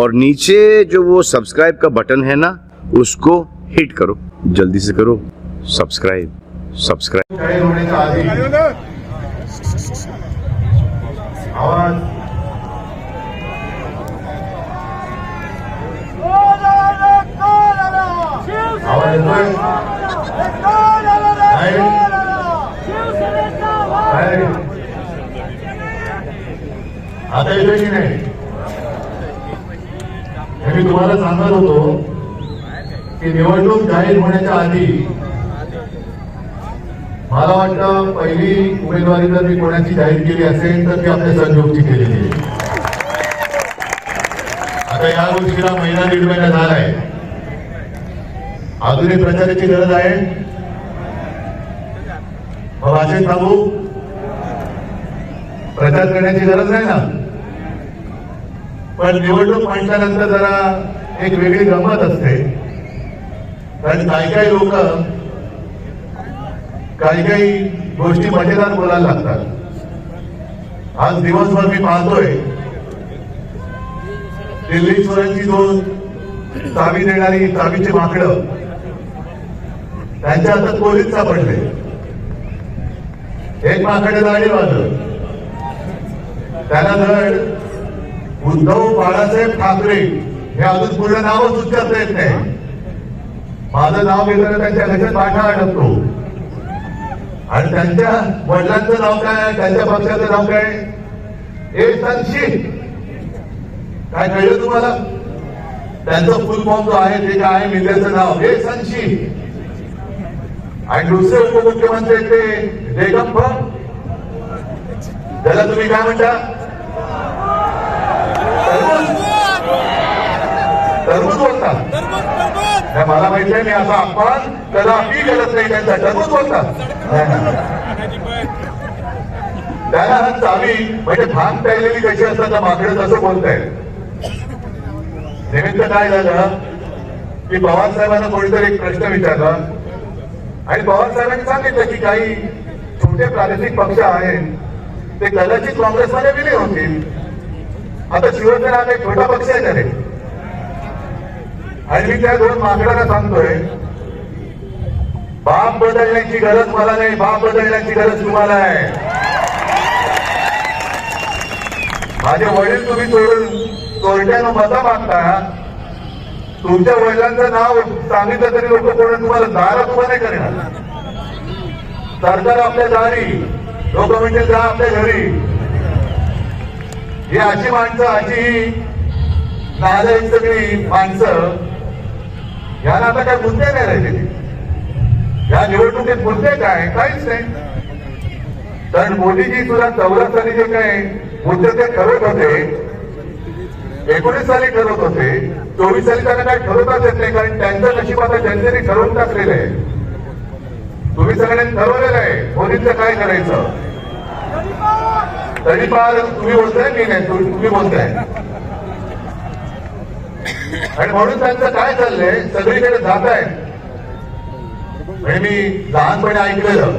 और नीचे जो वो सब्सक्राइब का बटन है ना उसको हिट करो जल्दी से करो सब्सक्राइब सब्सक्राइब आवाज़ आता नाही हे मी तुम्हाला सांगत होतो की निवडणूक जाहीर होण्याच्या आधी मला वाटतं पहिली उमेदवारी जर मी कोणाची जाहीर केली असेल तर ती आपल्या संजोगची केलेली आहे. आता या गोष्टीला महिना दीड महिना झालाय अजूनही प्रचाराची गरज आहे. मग असे प्रभू प्रचार करण्याची गरज नाही ना? पण निवडणूक म्हटल्यानंतर जरा एक वेगळी गमत असते. कारण काही काही लोक काही काही गोष्टी मजेदार बोलायला लागतात. आज दिवसभर मी पाहतोय दिल्लीश्वरांची दोन चावी देणारी चावीची माकडं त्यांच्या हातात पोलीस सापडले एक माकडे दाढी वाजत त्याला धड उद्धव बाळासाहेब ठाकरे हे अजून पूर्ण नावच उच्चारता येत नाही. माझं नाव घेताना त्यांच्या घशात पाठा अडकतो. आणि त्यांच्या वडिलांचं नाव काय त्यांच्या पक्षाचं नाव काय हे संशी काय कळलं तुम्हाला? त्यांचं फुल फॉर्म जो आहे ते काय आहे नाव. हे संशी आणि दुसरे उपमुख्यमंत्री ते बेगम फम त्याला तुम्ही काय म्हणता? टरबूज बोलता नाही, मला माहिती आहे मी असा अपमान त्याला मी करत नाही त्यांचा टरबूज बोलता नाही, नाही. त्याला हा चावी म्हणजे भाग प्यायलेली कशी असतात माकडे तसं बोलताय निमित्त काय झालं? की पवार साहेबांना कोणीतरी एक प्रश्न विचारला. आणि पवार साहेबांनी सांगितलं की काही छोटे प्रादेशिक पक्ष आहेत ते कदाचित काँग्रेसमध्ये विलीन होतील. आता शिवसेना एक छोटा पक्ष आहे रे आणि मी त्या दोन माकडांना सांगतोय बाप बदलण्याची गरज मला नाही बाप बदलण्याची गरज तुम्हाला आहे. माझे वडील तुम्ही सोडून चोरट्यानं मता मागता तुमच्या वडिलांचं नाव सांगितलं तरी लोक कोण तुम्हाला दारा तुम्हाला नाही करणार. सरकार आपल्या दारी लोक म्हणजे जा आपल्या घरी. हे अशी माणसं अशी ही नालायक सगळी माणसं यांना आता काय मुद्दे नाही राहिले. या निवडणुकीत मुद्दे काय काहीच नाही. कारण मोदीजी तुला चौदा जे काय मुद्दे ते ठरवत होते एकोणीस साली ठरवत होते चोवीस साली त्यांना काय ठरवताच येत नाही कारण त्यांचं नशीब आता जनतेने ठरवून टाकलेलं आहे. तुम्ही सगळ्यांनी ठरवलेलं आहे मोदींचं काय करायचं? तरी पार तुम्ही बोलताय मी नाही? तुम्ही तुम्ही बोलताय. आणि म्हणून त्यांचं काय चाललंय सगळीकडे जात आहे मी लहानपणी ऐकलेलं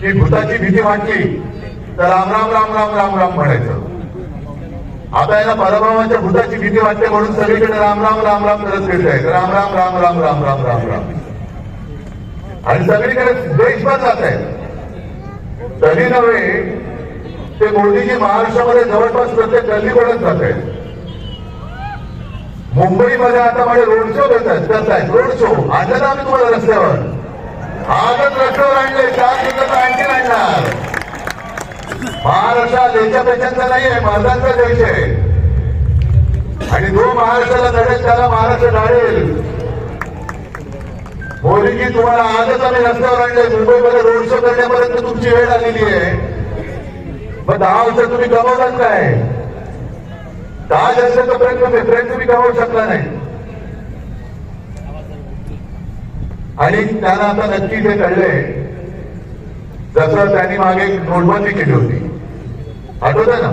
की भूताची भीती वाटली तर राम राम राम राम राम राम म्हणायचं आता याला परमावाच्या भूताची भीती वाटते म्हणून सगळीकडे राम राम राम राम करत फिरत आहे राम राम राम राम राम राम राम राम आणि सगळीकडे देशभर जात आहे तरी नव्हे ते मोदीजी महाराष्ट्रामध्ये जवळपास प्रत्येक गल्लीकडून जात आहेत मुंबईमध्ये आता माझे रोड शो करतायत करतायत रोड शो. आणलं ना आम्ही तुम्हाला रस्त्यावर? आजच रस्त्यावर आणले चार दिवसात आणखी आणणार. महाराष्ट्र देशा पेशांचा नाही आहे माझांचा देश आहे. आणि जो महाराष्ट्राला लढेल त्याला महाराष्ट्र लढेल मोदीजी तुम्हाला आजच आम्ही रस्त्यावर आणले मुंबईमध्ये रोड शो करण्यापर्यंत तुमची वेळ आलेली आहे. मग दहा वर्ष तुम्ही गमावलाच काय? दहा जनतेचा प्रयत्न प्रयत्न तुम्ही शकला नाही. आणि त्यांना आता नक्की ते कळले जसं त्यांनी मागे नोटबंदी केली होती. आठवत ना?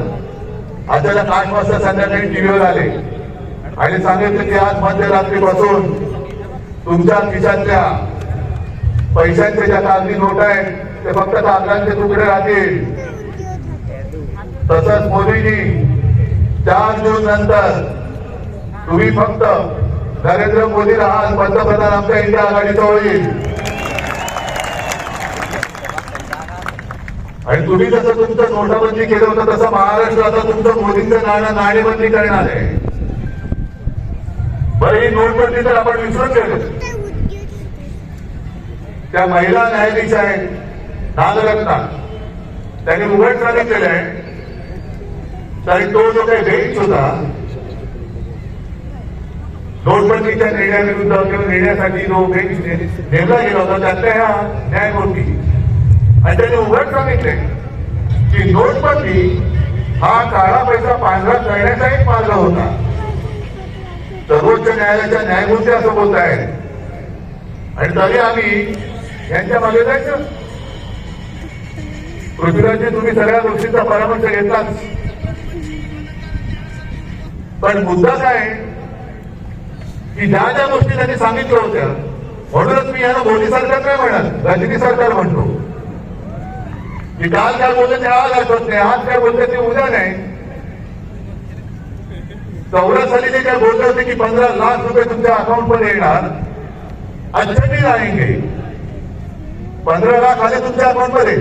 अचानक आठ वाजता संध्याकाळी टीव्हीवर आले. आणि सांगितलं की आज मध्यरात्रीपासून तुमच्या खिशातल्या पैशांचे ज्या कागदी नोट आहेत ते फक्त कागदांचे तुकडे राहतील. तसंच मोदीजी चार दिवसानंतर नंतर तुम्ही फक्त नरेंद्र मोदी राहाल पंतप्रधान आमच्या इंडिया आघाडीचा होईल आणि तुम्ही जसं तुमचं नोटाबंदी केलं होतं तसं महाराष्ट्र आता तुमचं मोदींचं नाणं नाणेबंदी करणार आहे. बरं ही नोटबंदी तर आपण विसरून गेलो. त्या महिला न्यायाधीश आहेत नागरत्ना. त्यांनी उघड सांगितलेलं आहे. तरी तो जो काही बेंच होता नोटबंदीच्या निर्णयाविरुद्ध किंवा निर्णयासाठी जो बेंच नेमला गेला होता. त्यातल्या ह्या न्यायमूर्ती आणि त्यांनी उघड सांगितले की नोटबंदी हा काळा पैसा पांढरा करण्याचा एक मार्ग होता. सर्वोच्च न्यायालयाच्या न्यायमूर्ती असं बोलत आहेत. आणि तरी आम्ही यांच्या मागे जायचं. पृथ्वीराजजी तुम्ही सगळ्या गोष्टींचा परामर्श घेतलाच पण मुद्दा काय? की ज्या ज्या गोष्टी त्यांनी सांगितल्या होत्या म्हणूनच मी याला मोदी सरकार नाही म्हणत रजनी सरकार म्हणतो. की काल काय बोलले ते आज आठवत नाही आज काय बोलते ते उद्या नाही. चौदा साली ते काय बोलले होते की पंधरा लाख रुपये तुमच्या अकाउंटमध्ये येणार. अच्छा नाही राहेंगे पंधरा लाख आले तुमच्या अकाउंटमध्ये.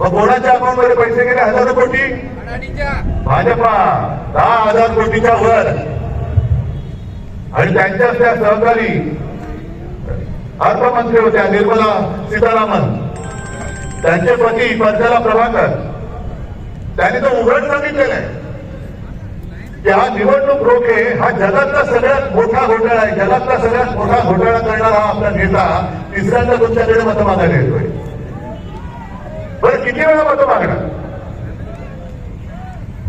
मग कोणाच्या अकाउंटमध्ये पैसे गेले? हजारो कोटी. भाजपा दहा हजार कोटीच्या वर. आणि त्यांच्या त्या सहकारी अर्थमंत्री होत्या निर्मला सीतारामन. त्यांचे पती पंचाला प्रभाकर. त्यांनी तो उघड सांगितलेलं आहे की हा निवडणूक रोखे हा जगातला सगळ्यात मोठा घोटाळा आहे. जगातला सगळ्यात मोठा घोटाळा करणारा हा आपला नेता तिसऱ्यांदा तुमच्याकडे मतं मागायला येतोय. बरं किती वेळा मतं मागणार?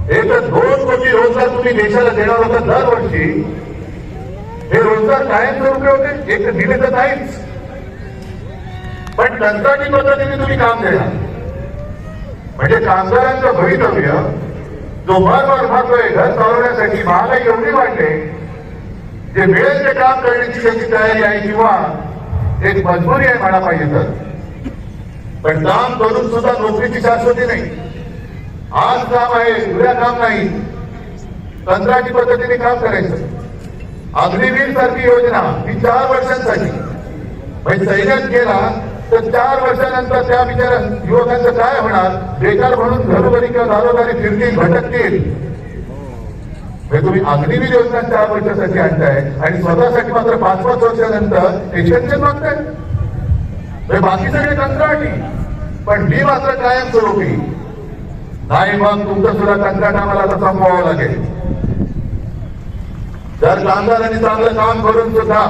एक तर दोन कोटी रोजगार तुम्ही देशाला देणार होता दरवर्षी. हे रोजगार कायमस्वरूपी होते एक तर दिले तर नाहीच. पण कंत्राटी पद्धतीने तुम्ही काम देणार. म्हणजे कामगारांचं भवितव्य जो भरभर भागतोय घर चालवण्यासाठी महागाई एवढी वाढते जे वेळेत ते काम करण्याची त्याची तयारी आहे किंवा एक मजबुरी आहे म्हणा पाहिजे तर. पण काम करून सुद्धा नोकरीची शाश्वती नाही. आज काम आहे उद्या काम नाही. कंत्राटी पद्धतीने काम करायचं. अग्निवीर सारखी योजना ही चार वर्षांसाठी. म्हणजे सैन्यात गेला तर चार वर्षानंतर त्या बिचारा युवकांचं काय होणार? बेकार म्हणून घरोघरी किंवा दारोदारी फिरतील भटकतील. म्हणजे तुम्ही अग्निवीर योजना चार वर्षासाठी आणताय आणि स्वतःसाठी मात्र पाच पाच वर्षानंतर एक्सटेन्शन मागताय. म्हणजे बाकी सगळे कंत्राटी पण मी मात्र कायम स्वरूपी नाही मग तुमचं सुद्धा कंत्राट आम्हाला आता संपवावं लागेल. जर कामगारांनी चांगलं काम करून सुद्धा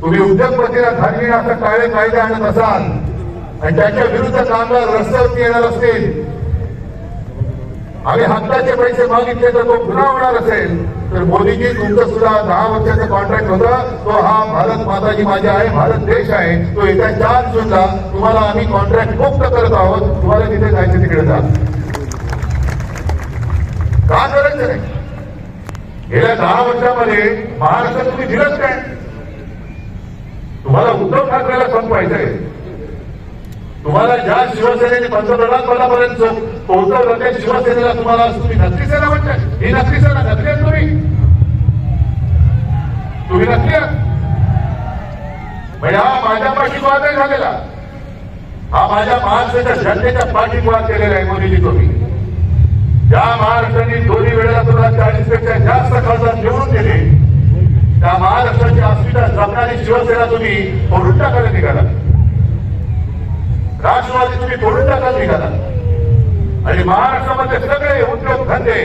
तुम्ही उद्योगपतीला धार्मिक असं काळे कायदे आणत असाल आणि त्याच्या विरुद्ध कामगार रस्त्यावरती येणार असतील आम्ही हक्काचे पैसे मागितले तर तो गुन्हा होणार असेल. तर मोदीजी तुमचं सुद्धा दहा वर्षाचं कॉन्ट्रॅक्ट होतं. तो हा भारत माताजी माझी आहे भारत देश आहे. तो येत्या चार जूनला तुम्हाला आम्ही कॉन्ट्रॅक्ट मुक्त करत आहोत. तुम्हाला तिथे जायचं तिकडे जा. का करायचं नाही? गेल्या दहा वर्षामध्ये महाराष्ट्रात तुम्ही दिलंच काय? तुम्हाला उद्धव ठाकरेला आहे तुम्हाला ज्या शिवसेनेने पंतप्रधान पदापर्यंत पोहोचवलं त्या शिवसेनेला तुम्हाला तुम्ही नक्की सेना म्हणताय. ही नक्की सेना नक्की तुम्ही. तुम्ही नक्की म्हणजे हा माझ्या पाठीमाग नाही झालेला. हा माझ्या महाराष्ट्राच्या जनतेच्या पाठीमाग केलेला आहे मोदीजी तुम्ही. ज्या महाराष्ट्राने दोन्ही वेळेला तुला चाळीसपेक्षा जास्त खासदार निवडून दिले त्या महाराष्ट्राची अस्मिता जपणारी शिवसेना तुम्ही वृत्ताकडे निघाला. राष्ट्रवादी तुम्ही तोडून टाकाल निघाला. आणि महाराष्ट्रामध्ये सगळे उद्योग धंदे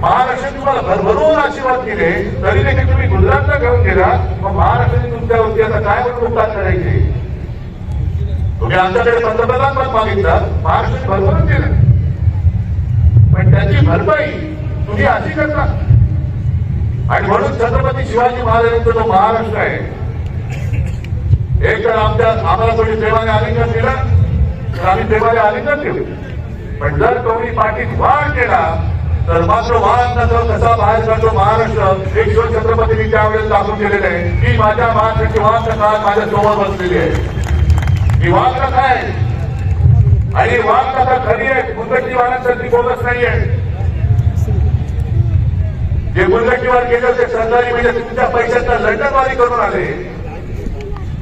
महाराष्ट्राने तुम्हाला भरभरून आशीर्वाद दिले तरी देखील तुम्ही गुजरातला घेऊन गेला मग महाराष्ट्राने तुमच्यावरती आता काय म्हणून करायचे? तुम्ही आमच्याकडे पंतप्रधान पद मागितलं महाराष्ट्राने भरभरून दिलं. पण त्याची भरपाई तुम्ही अशी करता. आणि म्हणून छत्रपती शिवाजी महाराजांचा जो महाराष्ट्र आहे एक तर आमच्या आम्हाला थोडी प्रेमाने आलिंगन दिलं आम्ही प्रेमाने आलिंगन ठेवू पण जर कोणी पाठीत वाढ केला तर मात्र वाद नसं कसा बाहेर जातो महाराष्ट्र एक शिवछत्रपतींनी त्यावेळेस दाखवून केलेलं आहे की माझ्या महाराष्ट्राची वाद काळ माझ्यासमोर बसलेली आहे. ही वाद कथा आहे आणि वाद कथा खरी आहे मुंबईची वाहनांसाठी बोगस नाही जे मुलगटीवर गेले ते सरकारी म्हणजे तुमच्या पैशाचा लंडनवारी करून आले.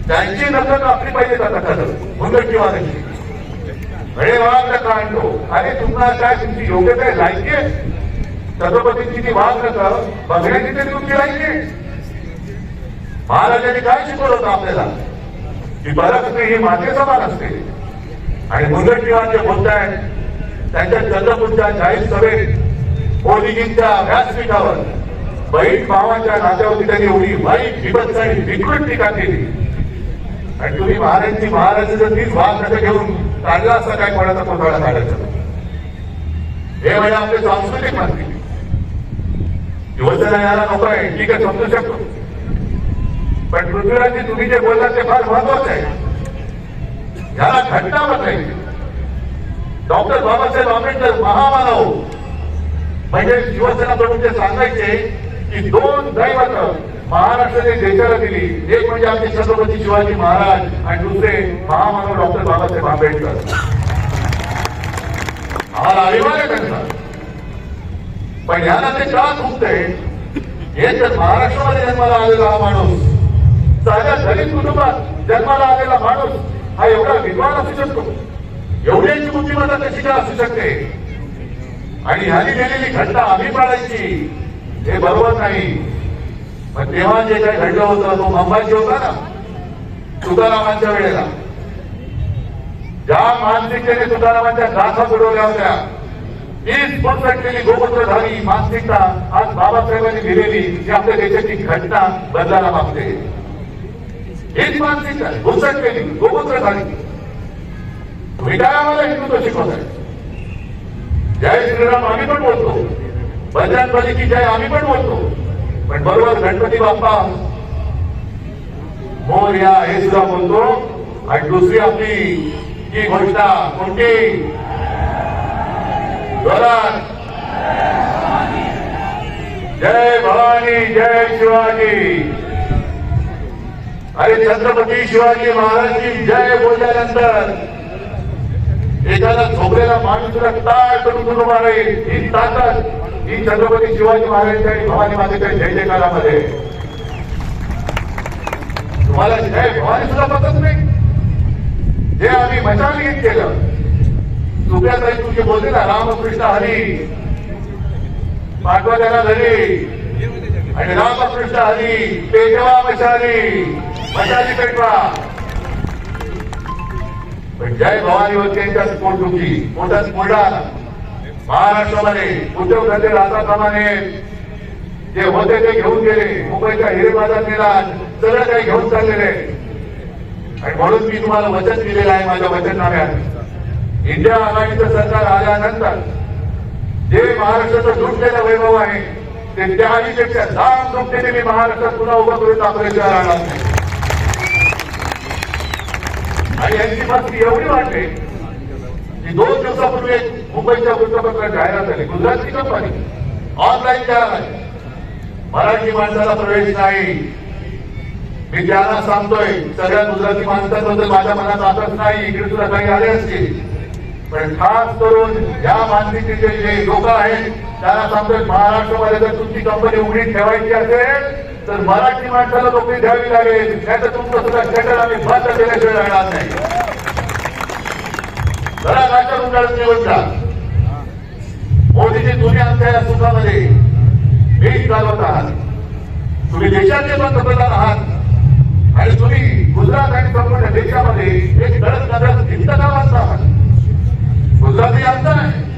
त्यांची नकल आपली पाहिजे आता खरं मुलगटीवाराची वेळे वाघ नका आणतो अरे तुम्हाला काय तुमची योग्यता आहे लायकी आहे? छत्रपतींची ती वाद नका बघण्याची तरी तुमची लायकी आहे. महाराजांनी काय शिकवलं होतं आपल्याला? की बरं ही माते समान असते. आणि मुलगटीवार जे बोलत आहेत त्यांच्या चंद्रपूरच्या जाहीर सभेत मोदीजींच्या व्यासपीठावर बहीण भावाच्या नात्यावरती त्यांनी एवढी वाईट विभत्स आणि विकृत टीका केली. आणि तुम्ही महाराजांची महाराजांचं तीच भाग नका घेऊन काढला असता काय कोणाचा कोणाला काढायचा हे म्हणजे आपले सांस्कृतिक मंत्री. युवसेना याला नको आहे ठीक आहे समजू शकतो. पण पृथ्वीराजी तुम्ही जे बोलला ते फार महत्वाचं आहे. याला घटना म्हणायची डॉक्टर बाबासाहेब आंबेडकर महामानव. म्हणजे शिवसेना प्रमुख जे सांगायचे की दोन दैवत महाराष्ट्राने देशाला दिली. एक म्हणजे आमचे छत्रपती शिवाजी महाराज आणि दुसरे महामानव डॉक्टर बाबासाहेब आंबेडकर. आम्हाला अभिमान आहे त्यांचा. पण याला ते का चुकतंय? हे तर महाराष्ट्रामध्ये जन्माला आलेला हा माणूस साध्या दलित कुटुंबात जन्माला आलेला माणूस हा एवढा विद्वान असू शकतो? एवढ्याची बुद्धिमत्ता कशी काय असू शकते? आणि ह्याने गेलेली घटना आम्ही हे बरोबर नाही. पण तेव्हा जे काही घडलं होतं तो अंबाजी होता ना तुकारामांच्या वेळेला. ज्या मानसिकतेने तुकारामांच्या गाथा बुडवल्या होत्या हीच पसरलेली झाली मानसिकता आज बाबासाहेबांनी दिलेली ही आपल्या देशाची घटना बदलायला मागते. हीच मानसिकता घुसटलेली गोमूत्रधारी तुम्ही काय आम्हाला हिंदुत्व शिकवताय. जय श्रीराम आम्ही पण बोलतो. बजरंग बली की जय आम्ही पण बोलतो. पण बरोबर गणपती बाप्पा. मोर्या हे सुद्धा बोलतो. आणि दुसरी आपली ही घोषणा कोणती? जोरात जय भवानी जय शिवाजी. अरे छत्रपती शिवाजी महाराजची जय बोलल्यानंतर एखादा झोपलेला माणूस तुला ताळ करून तुला मारे ही ताकद. ही छत्रपती शिवाजी महाराजांच्या आणि भवानी मातेच्या जय जयकारामध्ये. तुम्हाला जय भवानी सुद्धा पतच नाही. जे आम्ही मशाल गीत केलं सुप्रियाताई तुझे बोलते ना रामकृष्ण हरी. पाठवा त्याला घरी. आणि रामकृष्ण हरी पेटवा मशाली मशाली पेटवा. पण जय भवानी होते त्यांच्या त्यांच्याच पोटदुखी पोटात बुलढाणा महाराष्ट्रामध्ये उद्योगधंदे राहताप्रमाणे जे होते ते घेऊन गेले. मुंबईच्या हिरे बाजार नेला सगळं काही घेऊन चाललेले आणि म्हणून मी तुम्हाला वचन दिलेलं आहे माझ्या वचननाम्यात. इंडिया आघाडीचं सरकार आल्यानंतर जे महाराष्ट्राचं लुटलेलं वैभव आहे ते त्याहीपेक्षा लांब दुपटीने मी महाराष्ट्रात पुन्हा उभं करून दाखवल्याशिवाय राहणार नाही. आणि यांची मस्ती एवढी वाटते की दोन दिवसापूर्वी मुंबईच्या वृत्तपत्रात जाहिरात झाली गुजरातची कंपनी ऑनलाईन जाहिरात मराठी माणसाला प्रवेश नाही मी त्यांना सांगतोय सगळ्या गुजराती माणसांबद्दल माझ्या मनात आताच नाही इकडे सुद्धा काही आले असतील पण खास करून या मानसिकतेचे जे लोक आहेत त्यांना सांगतोय महाराष्ट्रामध्ये जर तुमची कंपनी उघडी ठेवायची असेल तर मराठी माणसाला नोकरी द्यावी लागेल नाही तर तुमचं सुद्धा शटर आम्ही बंद केल्याशिवाय राहणार नाही जरा नाटक उंडाळून निवड मोदीजी तुम्ही आमच्या या सुखामध्ये मीठ चालवत आहात. तुम्ही देशाचे पंतप्रधान आहात. आणि तुम्ही गुजरात आणि संपूर्ण देशामध्ये एक गडद नजर भिंत गावात आहात. गुजराती आमचा आहे.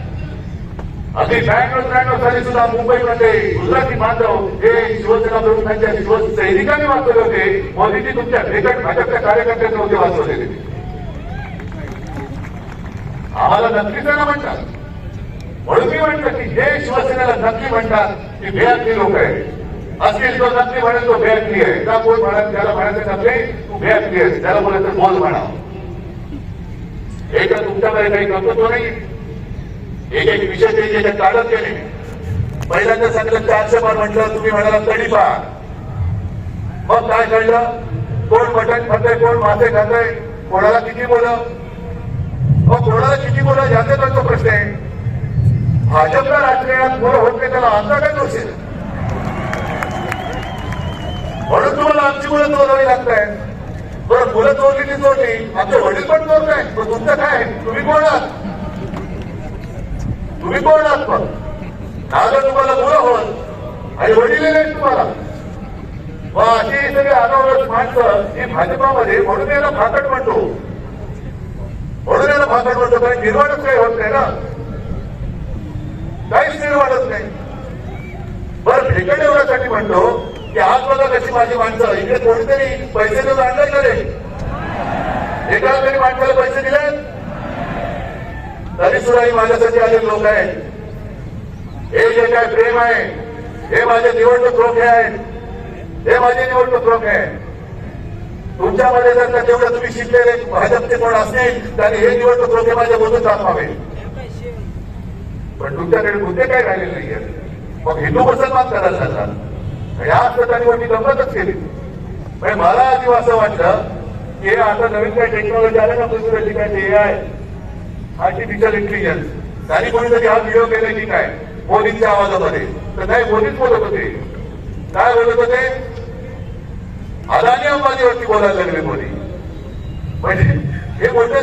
अगदी ब्याण्णव त्र्याण्णव साली सुद्धा मुंबईमध्ये गुजराती बांधव हे शिवसेना प्रमुखांच्या शिव सैनिकांनी वाचवले होते. मोदीजी तुमच्या भेकट भाजपच्या कार्यकर्त्यांनी होते वाचवलेले. आम्हाला नक्कीच ना म्हणतात. म्हणून मी म्हटलं की जे शिवसेनेला नक्की म्हणतात की बेअक्की लोक आहेत. असतील तो नक्की म्हणेल तो बेअक्की आहे. का कोण म्हणत त्याला म्हणायचं नकली तू बेअक्की आहेस त्याला बोलायचं बोल म्हणा. एक तर तुमच्याकडे काही कर्तृत्व नाही. एक एक विषय ते जे काढत गेले पहिल्यांदा सांगितलं चारशे पार म्हटलं तुम्ही म्हणाला तडीपा मग काय कळलं? कोण मटण खातंय कोण मासे खातंय कोणाला किती बोल मग कोणाला किती बोला याचा त्यांचा प्रश्न आहे. भाजपला राजकारणात मुलं होत नाही त्याला आमचा काय दोष आहे म्हणून तुम्हाला आमची मुलं चोरावी लागताय बरं मुलं चोरली ती चोरली. आमचे वडील पण चोरताय पण तुमचं काय तुम्ही कोण आहात? तुम्ही कोण आहात पण? आता तुम्हाला मुलं होत आणि वडील नाही तुम्हाला. मग अशी सगळी अनावरत माणसं ही भाजपामध्ये म्हणून याला फाकट म्हणतो. म्हणून याला फाकट म्हणतो कारण निर्माणच काही होत नाही ना. काहीच निर्वाणच नाही. बरं भेटण एवढ्यासाठी म्हणतो की आज बघा कशी माझी माणसं. इकडे कोणीतरी पैसे देऊन आणलं का रे एकाला तरी माणसाला पैसे दिले तरी सुद्धा ही माझ्यासाठी आलेले लोक आहेत. हे जे काय प्रेम आहे हे माझे निवडणूक रोखे आहेत. हे माझे निवडणूक रोखे आहेत. तुमच्यामध्ये जर का तेवढं तुम्ही शिकलेले भाजपचे कोण असतील तर हे निवडणूक रोखे माझ्या मधून दाखवावे. पण तुमच्याकडे मुद्दे काय राहिलेले नाहीये. मग हिंदू मुसलमान करायला लागला या त्यांनी गमतच केली. म्हणजे मला आधी असं वाटलं की हे आता नवीन काय टेक्नॉलॉजी आलं ना दुसऱ्या ठिकाणी ए आय आर्टिफिशियल इंटेलिजन्स त्यांनी कोणीतरी हा व्हिडिओ केला की काय? मोदींच्या आवाजामध्ये. तर नाही मोदीच बोलत होते. काय बोलत होते? अदानी अंबानीवरती बोलायला लागले मोदी. म्हणजे हे मोठं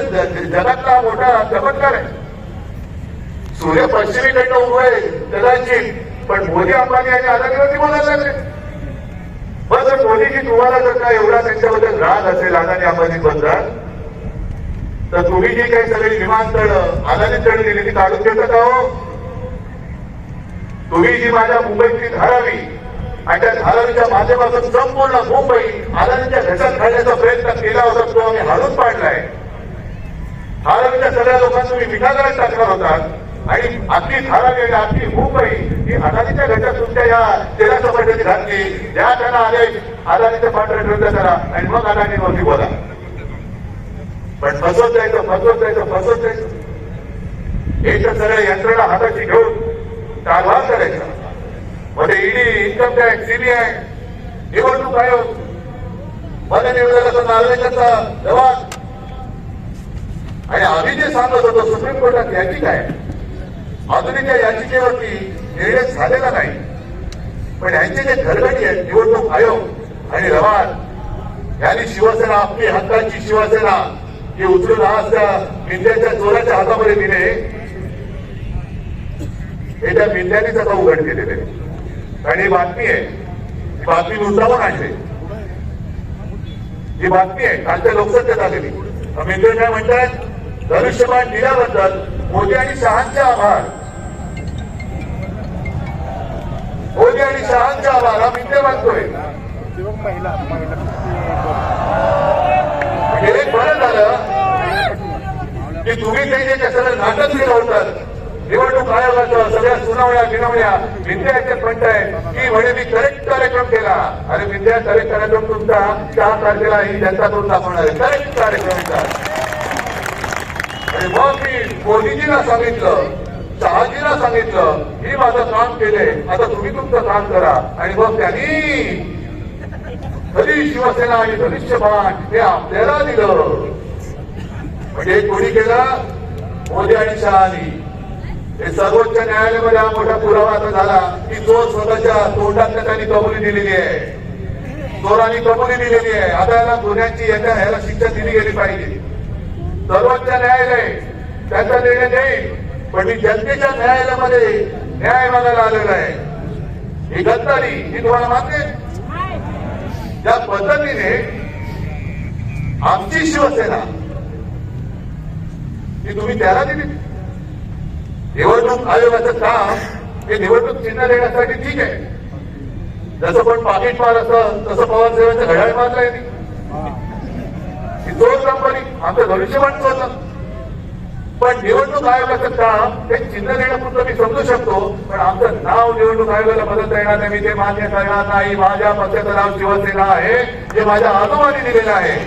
जगातला मोठा चमत्कार आहे. सूर्य पश्चिमेकडनं उभं कदाचित. पण मोदी अंबानी आणि अदानीवरती बोलायला लागले. मग जर मोदीजी तुम्हाला जर का एवढा त्यांच्याबद्दल राग असेल अदानी अंबानीबद्दल तर तुम्ही जी काही सगळी विमानतळ अदानीकडे दिली ती काढून घेता का हो? तुम्ही जी माझ्या मुंबईतली धारावी आणि त्या धारावीच्या माध्यमातून संपूर्ण मुंबई अदानीच्या घशात घालण्याचा प्रयत्न केला होता तो आम्ही हाणून पाडलाय. धारावीच्या सगळ्या लोकांना तुम्ही मिठागरात टाकणार होतात. आणि आपली धारावी आपली मुंबई ही अदानीच्या घशात तुमच्या या तेलाच्या पद्धती घातली. ज्या त्यांना आले. अदानीचं पांढरे रद्द करा आणि मग अदानीवरती बोला. पण फसवत जायचं फसवत जायचं फसवत जायचं. एक तर सगळ्या यंत्रणा हाताची घेऊन कारभार करायचा. मध्ये ईडी इन्कम टॅक्स सीबीआय निवडणूक आयोग. मध्ये निवडण्याचा नागरिकांचा जबाब आणि आम्ही जे सांगत होतो सुप्रीम कोर्टात याची काय? आधुनिक या याचिकेवरती निर्णय झालेला नाही. पण यांचे जे घरगडी आहेत निवडणूक आयोग आणि रवान यांनी शिवसेना आपली हक्काची शिवसेना ही उचलून आज त्या चोराच्या हातामध्ये दिले. हे त्या विद्यानीच आता उघड केलेले. आणि ही बातमी आहे ही बातमी मुद्दामून आणली ही बातमी आहे कालच्या लोकसत्तेत आलेली. मित्र काय म्हणतात धनुष्यबाण दिल्याबद्दल मोदी आणि शहांचे आभार. मोदी आणि शहांचे आभार हा मित्र मानतोय. म्हणजे एक बरं झालं की तुम्ही ते जे कशाला नाटक फिरवतात निवडणूक आयोगाचं सगळ्या सुनावण्या गिनावण्या विद्यार्थी आहे की म्हणे मी करेक्ट कार्यक्रम केला. अरे विद्या करेक्ट कार्यक्रम तुमचा. चार तारखेला ही जनता करून दाखवणार आहे. करेक्ट कार्यक्रम आणि मग मी मोदीजीला सांगितलं शहाजीला सांगितलं मी माझं काम केलंय आता तुम्ही तुमचं काम करा. आणि मग त्यांनी कधी शिवसेना आणि धनुष्यबाण हे आपल्याला दिलं. म्हणजे कोणी केला? मोदी आणि शहानी. हे सर्वोच्च न्यायालयामध्ये हा मोठा पुरावा आता झाला. की चोर स्वतःच्या तोंडात त्यांनी कबुली दिलेली आहे. चोरांनी कबुली दिलेली आहे. आता याला गुन्ह्यांची याच्या ह्याला शिक्षा दिली गेली पाहिजे. सर्वोच्च न्यायालय त्याचा निर्णय देईल. पण मी जनतेच्या न्यायालयामध्ये न्याय मागायला आलेला आहे. ही गद्दारी ही तुम्हाला मान्य त्या पद्धतीने आमची शिवसेना ही तुम्ही त्याला दिली. निवडणूक आयोगाचं काम हे निवडणूक चिन्ह देण्यासाठी ठीक आहे. जसं पण पाकिट मार असं तसं पवार साहेबांचं घड्याळ मारलंय दोन ही कंपनी आमचं भविष्यवाण चोरलं पण निवडणूक आयोगाचं काम हे चिन्ह देण्यापुरतं मी समजू शकतो पण आमचं नाव निवडणूक आयोगाला मदत येणार नाही. मी ते मान्य करणार नाही माझ्या पक्षाचं नाव शिवसेना आहे जे माझ्या आजोबाने दिलेलं आहे.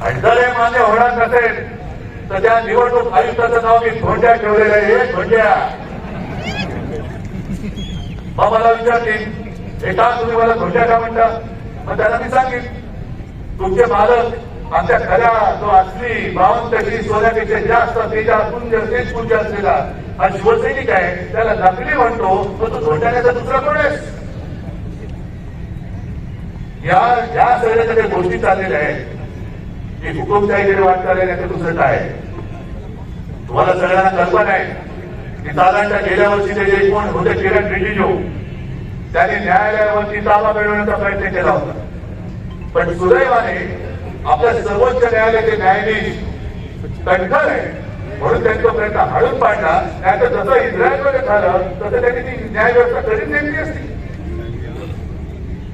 आणि जर हे मान्य होणार नसेल तर त्या निवडणूक आयुक्ताचं नाव मी धोंड्या ठेवलेलं आहे. हे धोंड्या मग मला विचारतील हे का तुम्ही मला धोंड्या का म्हणता? मग त्याला मी सांगेन तुमचे मालक आमच्या खऱ्या जो असली बावन टक्के सोन्यापेक्षा जास्त तेजा कुंज तेज कुंज असलेला हा शिवसैनिक आहे त्याला नकली म्हणतो तो तो धोंड्याचा दुसरा कोण आहे या ज्या सगळ्या ज्या काही गोष्टी चाललेल्या आहेत की हुकुमशाहीकडे वाट चाललेली आहे दुसरं काय तुम्हाला सगळ्यांना कल्पना आहे की दादांच्या गेल्या वर्षीचे जे कोण होते किरण रिजिजू त्याने न्यायालयावरती ताबा मिळवण्याचा प्रयत्न केला होता. पण सुदैवाने आपल्या सर्वोच्च न्यायालयाचे न्यायाधीश कणखर आहे. म्हणून त्यांचा प्रयत्न हळून पाडला. नाही तर जसं इस्रायलमध्ये झालं तसं त्यांनी ती न्याय व्यवस्था कधीच नेमली असती.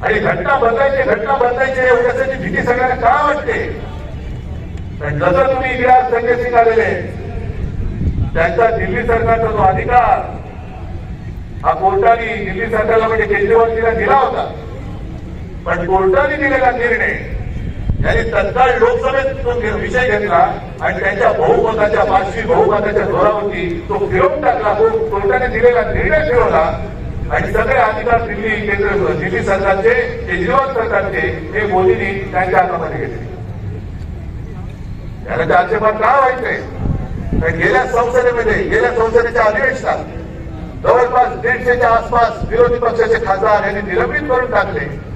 आणि घटना बदलायची घटना बदलायची एवढ्यासाठी भीती सगळ्यांना का वाटते? पण जसं तुम्ही इकडे संजय सिंग आलेले त्यांचा दिल्ली सरकारचा जो अधिकार हा कोर्टाने दिल्ली सरकारला म्हणजे केजरीवालजीला दिला होता. पण कोर्टाने दिलेला निर्णय यांनी तत्काळ लोकसभेत तो विषय घेतला आणि त्यांच्या बहुमताच्या पाचवी बहुमताच्या जोरावरती तो फिरवून टाकला. तो कोर्टाने दिलेला निर्णय फिरवला. आणि सगळे अधिकार दिल्ली केंद्र दिल्ली सरकारचे केजरीवाल सरकारचे हे मोदींनी त्यांच्या हातामध्ये घेतले. याला ते आक्षेपात का व्हायचंय गेल्या संसदेमध्ये गेल्या संसदेच्या अधिवेशनात जवळपास दीडशेच्या आसपास विरोधी पक्षाचे खासदार यांनी निलंबित करून टाकले.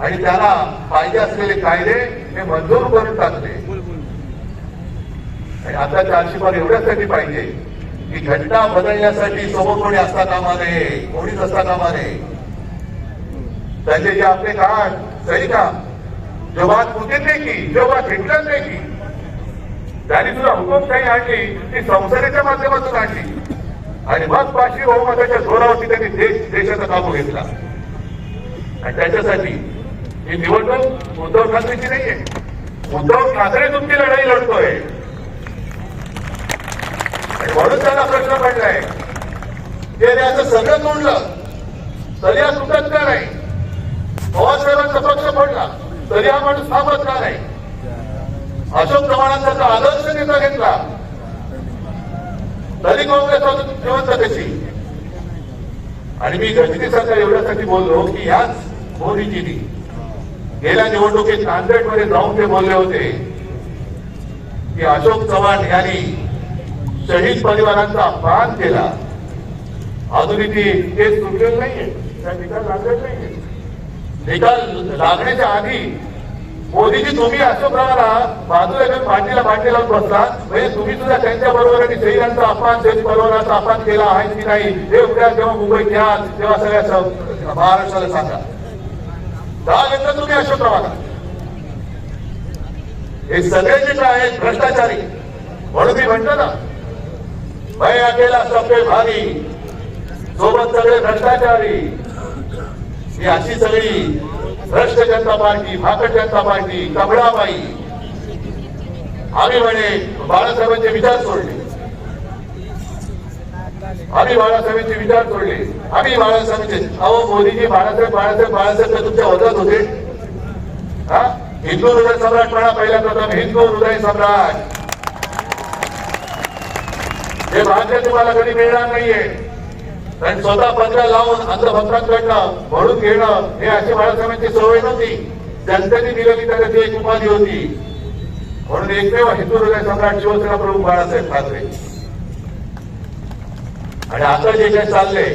आणि त्याला पाहिजे असलेले कायदे हे मंजूर करून टाकले. आणि आता चारशे एवढ्यासाठी पाहिजे की घटना बदलण्यासाठी समोर कोणी असता कामा नये कोणीच असता कामा नये. त्याचे जे आपले काळ सही का जो बात पुतिन ने की जो बात हिटलर की. त्यांनी तुला हुकुमशाही आणली ती संसदेच्या माध्यमातून आणली. आणि मग पाचवी बहुमताच्या जोरावरती त्यांनी देश देशाचा काबू घेतला. आणि त्याच्यासाठी ही निवडणूक उद्धव ठाकरेची नाहीये. उद्धव ठाकरे तुमची लढाई लढतोय. आणि म्हणून त्याला प्रश्न पडलाय. ते अरे असं सगळं तोडलं तरी हा तुटत का नाही? पवारसाहेबांचा पक्ष पडला तरी हा माणूस थांबत का नाही? अशोक चव्हाणांचा आदर्श नेता घेतला तरी काँग्रेस अजून जिवंत कशी आणि मी गजनी सरकार एवढ्यासाठी बोललो की याच मोदीजीनी गेल्या निवडणुकीत नांदेडमध्ये जाऊन ते बोलले होते की अशोक चव्हाण यांनी शहीद परिवारांचा अपमान केला. अजूनही ती केस सुटलेलं नाहीये. त्या निकाल लागलेला नाहीये. निकाल लागण्याच्या आधी मोदीजी तुम्ही अशोकरावाला बाजूला घेऊन मांडीला मांडी लावून बसतात म्हणजे तुम्ही सुद्धा त्यांच्या बरोबर आणि शहीदांचा अपमान शहीद परिवाराचा अपमान केला आहे की नाही हे उद्या जेव्हा मुंबईत घ्या तेव्हा सगळ्या महाराष्ट्राला सांगा. का घेतलं तुम्ही अशोकरावाला हे सगळे जे आहेत भ्रष्टाचारी. म्हणून मी म्हणतो ना मैं अकेला सबके भारी सोबत सगळे भ्रष्टाचारी. ही अशी सगळी भ्रष्ट जनता पार्टी भाकट जनता पार्टी कमळाबाई आम्ही म्हणे बाळासाहेबांचे विचार सोडले. आम्ही बाळासाहेबांचे विचार सोडले. आम्ही बाळासाहेबांचे अहो मोदीजी बाळासाहेब बाळासाहेब बाळासाहेब तर तुमच्या होतात होते. हा? हिंदू हृदय सम्राट म्हणा पहिला प्रथम हिंदू हृदय सम्राट. हे भाग्य तुम्हाला कधी मिळणार नाहीये. कारण स्वतः पत्र लावून अंधभक्तांकडनं म्हणून घेणं हे अशी बाळासाहेबांची सवय नव्हती. जनतेने दिलेली त्याला ती एक उपाधी होती. म्हणून एकमेव हिंदू हृदय सम्राट शिवसेना प्रमुख बाळासाहेब ठाकरे. आणि आता जे जे चाललंय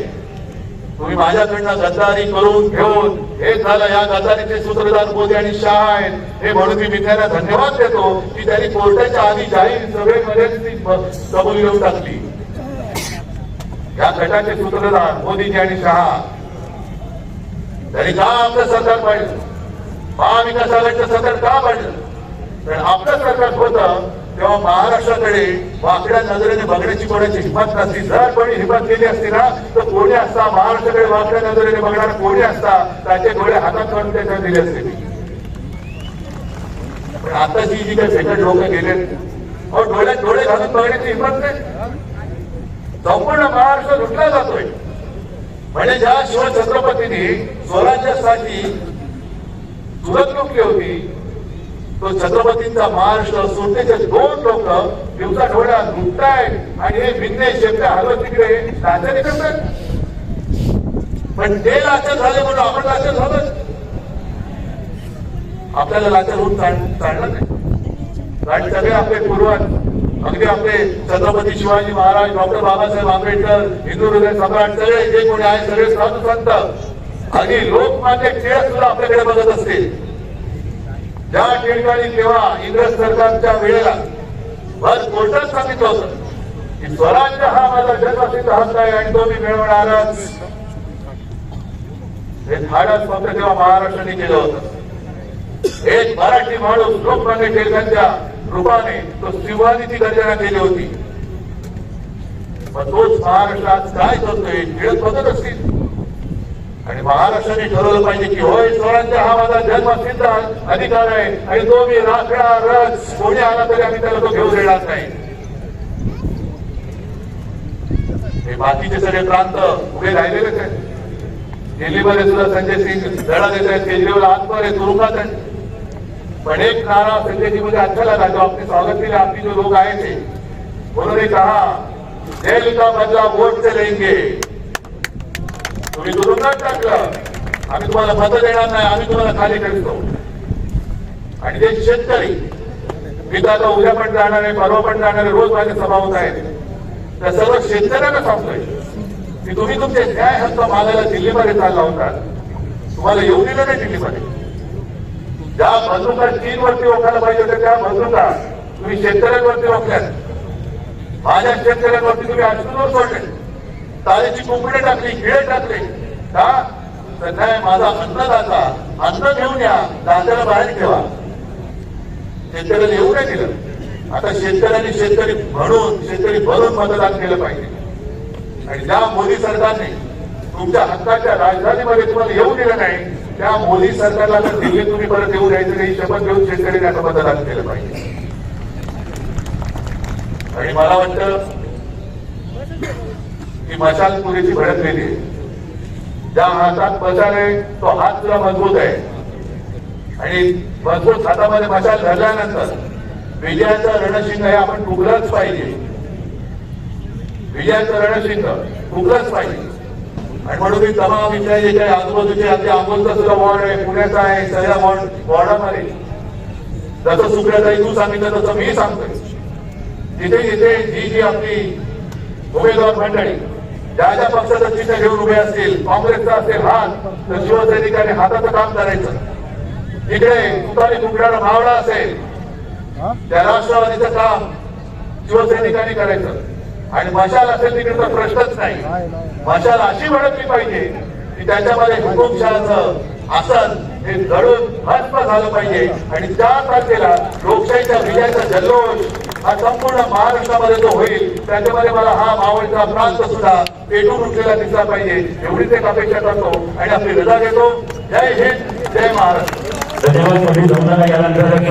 तुम्ही माझ्याकडनं गद्दारी करून घेऊन हे झालं. या गद्दारीचे सूत्रधार मोदी आणि शहा आहेत. हे म्हणून मी मित्रांना धन्यवाद देतो की त्यांनी कोर्टाच्या आधी जाहीर सभेमध्ये ती कबूल घेऊन टाकली. या गटाचे सूत्रधार मोदीजी आणि शहा. त्यांनी का आपलं सरकार पाहिलं. महाविकास आघाडीचं सरकार का पाहिलं? कारण आपलं सरकार होतं तेव्हा महाराष्ट्राकडे वाकड्या नजरेने बघण्याची कोणाची हिंमत नसती. जर कोणी हिंमत केली असती ना तर कोणी असता महाराष्ट्राकडे वाकड्या नजरेने बघणारा कोणी असता त्याचे डोळे हातात काढून त्याच्यात दिले असते. पण आताची जी काही फेकट लोक गेले अहो डोळ्यात डोळे घालून बघण्याची हिंमत नाही. संपूर्ण महाराष्ट्र लुटला जातोय. म्हणजे ज्या शिवछत्रपतींनी स्वराज्यासाठी सुरत लुटली होती तो छत्रपतींचा महाराष्ट्र सोडण्याचे दोन लोक दिवसा डोळ्या लुटतायत आणि हे भिन्ने शेपट्या हलवत तिकडे राज्याने करतात. पण ते लाचार झाले म्हणून आपण लाचार झालं आपल्याला लाचार होऊन चालणार नाही. कारण सगळे आपले पूर्वज अगदी आपले छत्रपती शिवाजी महाराज डॉक्टर बाबासाहेब आंबेडकर हिंदू हृदय सम्राट सगळे जे कोणी आहे सगळे साधू संत. अगदी लोकमान्य टिळक सुद्धा आपल्याकडे बघत असतील. ज्या ठिकाणी तेव्हा इंग्रज सरकारच्या वेळेला भर कोर्टात सांगितलं होत की स्वराज्य हा माझा जन्मसिद्ध हक्क आहे आणि तो मी मिळवणारच. हे धाडस फक्त तेव्हा महाराष्ट्राने केलं होतं. एक मराठी माणूस लोकमान्य टिळकांच्या रूपाने तो शिवानीची गर्जना केली होती. पण तोच महाराष्ट्रात काय करतोय टिळक बघत असतील. आणि महाराष्ट्राने ठरवलं पाहिजे की होय स्वराज्य हा माझा जन्मसिद्ध अधिकार आहे. आणि तो मी राखणारच कोणी आला तरी आम्ही त्याला तो घेऊन देणार नाही. हे बाकीचे सगळे प्रांत उभे राहिलेलेच आहेत? दिल्लीमध्ये सुद्धा संजय सिंग लढा देत आहेत केजरीवाल आतवर आहे तुरुंगात आहे पण एक नारा संजयजी जी मुझे अच्छा लगा स्वागत केले आपले जो लोग आए ते. उन्होंने कहा दिल का बदला वोट से लेंगे. तुम्ही तुरुंगात टाकलं आम्ही तुम्हाला मत देणार नाही आम्ही तुम्हाला खाली करतो आणि ते शेतकरी मी तर आता उद्या पण जाणार आहे परवा पण जाणार आहे रोज माझे सभा होत आहेत. त्या सर्व शेतकऱ्यांना सांगतोय. की तुम्ही तुमचे न्याय हक्क मागायला दिल्लीमध्ये चालला होता. तुम्हाला येऊ दिलं नाही दिल्लीमध्ये. ज्या बंदुका चीनवरती ओखायला पाहिजे होत्या त्या बंदुका तुम्ही शेतकऱ्यांवरती ओखल्यात. माझ्या शेतकऱ्यांवरती तुम्ही अश्रूवर सोडले. ताळेची कुंपडे टाकली खिळे टाकले. का? तर माझा अन्नदाता. अन्न घेऊन या दात्याला बाहेर ठेवा. शेतकऱ्याला येऊ नाही दिलं. आता शेतकऱ्यांनी शेतकरी म्हणून शेतकरी भरून मतदान केलं पाहिजे. आणि ज्या मोदी सरकारने तुमच्या हक्काच्या राजधानीमध्ये तुम्हाला येऊ दिलं नाही त्या मोदी सरकारला जर दिल्लीत तुम्ही परत येऊ द्यायचं नाही शपथ घेऊन शेतकऱ्यांनी आता मतदान केलं पाहिजे. आणि मला वाटतं की मशाल पुरेची भडकलेली आहे. ज्या हातात मशाल आहे तो हात तुला मजबूत आहे. आणि मजबूत हातामध्ये मशाल धरल्यानंतर विजयाचं रणशिंग हे आपण फुगलंच पाहिजे. विजयाचं रणशिंग फुगलंच पाहिजे. आणि म्हणून मी तमाम इथल्या जे काही आजूबाजूचे आपले अमोलचा सुद्धा वॉर्ड आहे पुण्याचा आहे सगळ्या वॉर्ड वॉर्डामध्ये. जसं सुप्रियाताई तू सांगितलं तसं मी सांगतोय. जिथे जिथे जी जी आपली उमेदवार मंडळी ज्या ज्या पक्षाचं चिन्ह घेऊन उभे असतील काँग्रेसचा असेल हात तर शिवसैनिकाने हाताचं काम करायचं. इकडे तुतारी तुकड्याला भावडा असेल त्या राष्ट्रवादीचं काम शिवसैनिकांनी करायचं. आणि मशाल असेल तिकडे तर प्रश्नच नाही. मशाल अशी भडकली पाहिजे की त्याच्यामध्ये हुकुमशहाचं आसन हे घडून भस्म झालं पाहिजे. आणि त्या तारखेला लोकशाहीच्या विजयाचा जल्लोष हा संपूर्ण महाराष्ट्रामध्ये जो होईल त्याच्यामध्ये मला हा मावळीचा प्रांत सुद्धा पेटून उठलेला दिसला पाहिजे. एवढीच एक अपेक्षा करतो आणि आपली रजा घेतो. जय हिंद जय महाराष्ट्र. धन्यवाद.